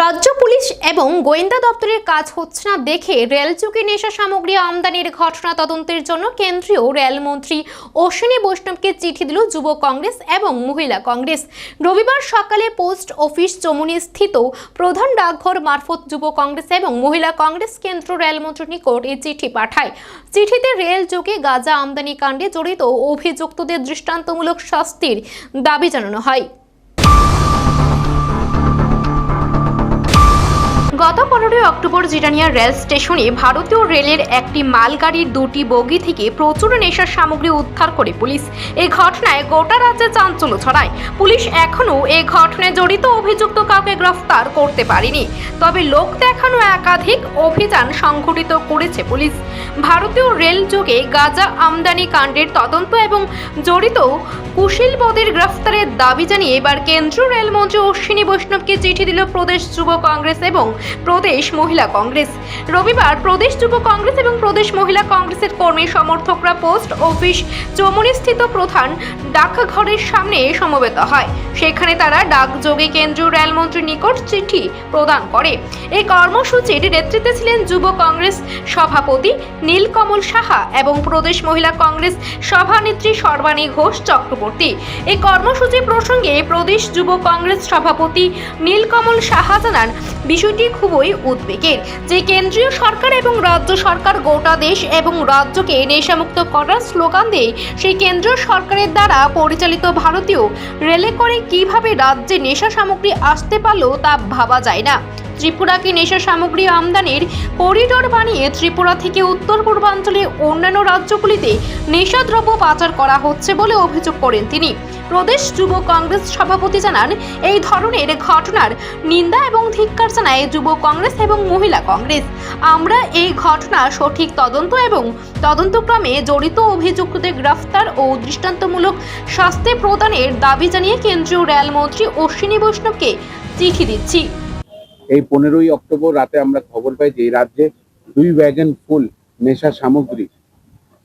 রাজ্য পুলিশ এবং গোয়েন্দা দপ্তরের কাজ হচ্ছে না দেখে রেল চুকি নেশা সামগ্রী আমদানির ঘটনা তদন্তের জন্য কেন্দ্রীয় রেলমন্ত্রী অশ্বিনী বৈষ্ণবকে চিঠি দিল যুব কংগ্রেস এবং মহিলা কংগ্রেস। রবিবার সকালে পোস্ট অফিস চমুনি স্থিত প্রধান ডাকঘর মারফত যুব কংগ্রেস এবং মহিলা কংগ্রেস কেন্দ্র রেলমন্ত্রীর নিকট এই চিঠি পাঠায়। চিঠিতে রেল যোগে গাঁজা আমদানি কাণ্ডে জড়িত অভিযুক্তদের দৃষ্টান্তমূলক শাস্তির দাবি জানানো হয়। গত পনেরোই অক্টোবর জিরানিয়া রেল স্টেশনে ভারতীয় রেলের একটি মালগাড়ির দুটি বগি থেকে প্রচুর নেশার সামগ্রী উদ্ধার করে পুলিশ। এই ঘটনায় গোটা রাজ্যে চাঞ্চল্য ছড়ায়। পুলিশ এখনও এই ঘটনায় জড়িত অভিযুক্ত কাউকে গ্রেফতার করতে পারেনি। তবে লোক দেখানো একাধিক অভিযান সংঘটিত করেছে পুলিশ। ভারতীয় রেল যোগে গাঁজা আমদানি কাণ্ডের তদন্ত এবং জড়িত কুশীলপদের গ্রেফতারের দাবি জানিয়ে এবার কেন্দ্রীয় রেলমন্ত্রী অশ্বিনী বৈষ্ণবকে চিঠি দিল প্রদেশ যুব কংগ্রেস এবং প্রদেশ মহিলা কংগ্রেস। রবিবার প্রদেশ যুব কংগ্রেস এবং প্রদেশ মহিলা কংগ্রেসের কর্মী সমর্থকরা পোস্ট অফিস চমুনিস্থিত প্রধান ডাকঘরের সামনে সমবেত হয়। সেখানে তারা ডাকযোগে কেন্দ্রীয় রেলমন্ত্রীর নিকট চিঠি প্রদান করে। এই কর্মসূচির নেতৃত্বে ছিলেন যুব কংগ্রেস সভাপতি নীলকমল সাহা এবং প্রদেশ মহিলা কংগ্রেস সভানেত্রী সর্বাণী ঘোষ চক্রবর্তী। এই কর্মসূচি প্রসঙ্গে প্রদেশ যুব কংগ্রেস সভাপতি নীলকমল সাহা জানান, বিষয়টি খুবই উদ্বেগের, যে কেন্দ্রীয় সরকার এবং রাজ্য সরকার গোটা দেশ এবং রাজ্যকে নেশামুক্ত করার স্লোগান দেয়, সেই কেন্দ্রীয় সরকারের দ্বারা পরিচালিত ভারতীয় রেলে করে কীভাবে রাজ্যে নেশা সামগ্রী আসতে পারল তা ভাবা যায় না। ত্রিপুরাকে নেশা সামগ্রী আমদানির করিডোর বানিয়ে ত্রিপুরা থেকে উত্তর পূর্বাঞ্চলের অন্যান্য রাজ্যগুলিতে নেশাদ্রব্য পাচার করা হচ্ছে বলে অভিযোগ করেন তিনি। প্রদেশ যুব কংগ্রেস সভাপতি জানান, এই ধরনের ঘটনার নিন্দা এবং ধিক্কার জানায় যুব কংগ্রেস এবং মহিলা কংগ্রেস। আমরা এই ঘটনা সঠিক তদন্ত এবং তদন্তক্রমে জড়িত অভিযুক্তদের গ্রেফতার ও দৃষ্টান্তমূলক শাস্তি প্রদানের দাবি জানিয়ে কেন্দ্রীয় রেলমন্ত্রী অশ্বিনী বৈষ্ণবকে চিঠি দিচ্ছি। এই পনেরোই অক্টোবর রাতে আমরা খবর পাই যে এই রাজ্যে দুই ওয়াগন ফুল, নেশা সামগ্রী,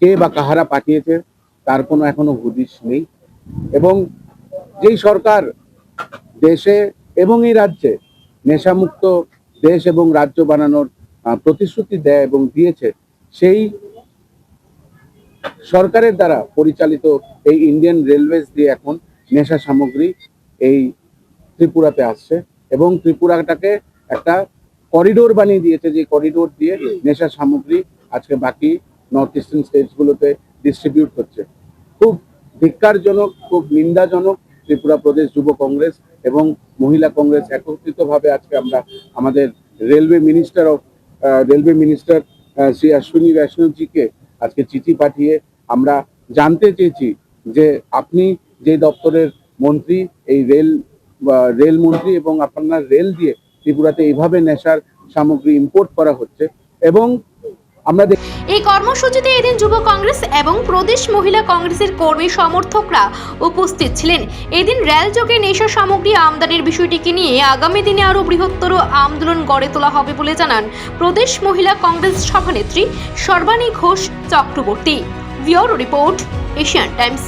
কে বা কাহারা পাঠিয়েছে, তার কোনো এখনও হদিশ নেই। এবং যেই সরকার দেশে এবং এই রাজ্যে নেশামুক্ত দেশ এবং রাজ্য বানানোর প্রতিশ্রুতি দেয় এবং দিয়েছে, সেই সরকারের দ্বারা পরিচালিত এই ইন্ডিয়ান রেলওয়েজ দিয়ে এখন নেশা সামগ্রী এই ত্রিপুরাতে আসছে এবং ত্রিপুরাটাকে একটা করিডোর বানিয়ে দিয়েছে যে করিডোর দিয়ে নেশা সামগ্রী আজকে বাকি নর্থ ইস্টার্ন স্টেটসগুলোতে ডিস্ট্রিবিউট হচ্ছে। খুব ধিক্কারজনক খুব নিন্দাজনক ত্রিপুরা প্রদেশ যুব কংগ্রেস এবং মহিলা কংগ্রেস একত্রিতভাবে আজকে আমরা আমাদের railway minister of railway minister Shri Ashwini বৈষ্ণবজিকে আজকে চিঠি পাঠিয়ে আমরা জানতে চেয়েছি যে আপনি যে দপ্তরের মন্ত্রী এই রেল রেল মন্ত্রী এবং আপনার রেল দিয়ে ত্রিপুরাতে এইভাবে নেশার সামগ্রী ইম্পোর্ট করা হচ্ছে এবং আমরা এই কর্মসূচিতে এদিন যুব কংগ্রেস এবং প্রদেশ মহিলা কংগ্রেসের কর্মী সমর্থকরা উপস্থিত ছিলেন। এদিন রেল যোগে নেশা সামগ্রী আমদানির বিষয়টিকে নিয়ে আগামী দিনে আরও বৃহত্তর আন্দোলন গড়ে তোলা হবে বলে জানান প্রদেশ মহিলা কংগ্রেস সভানেত্রী সর্বাণী ঘোষ চক্রবর্তী। ভিওর রিপোর্ট, এশিয়ান টাইমস।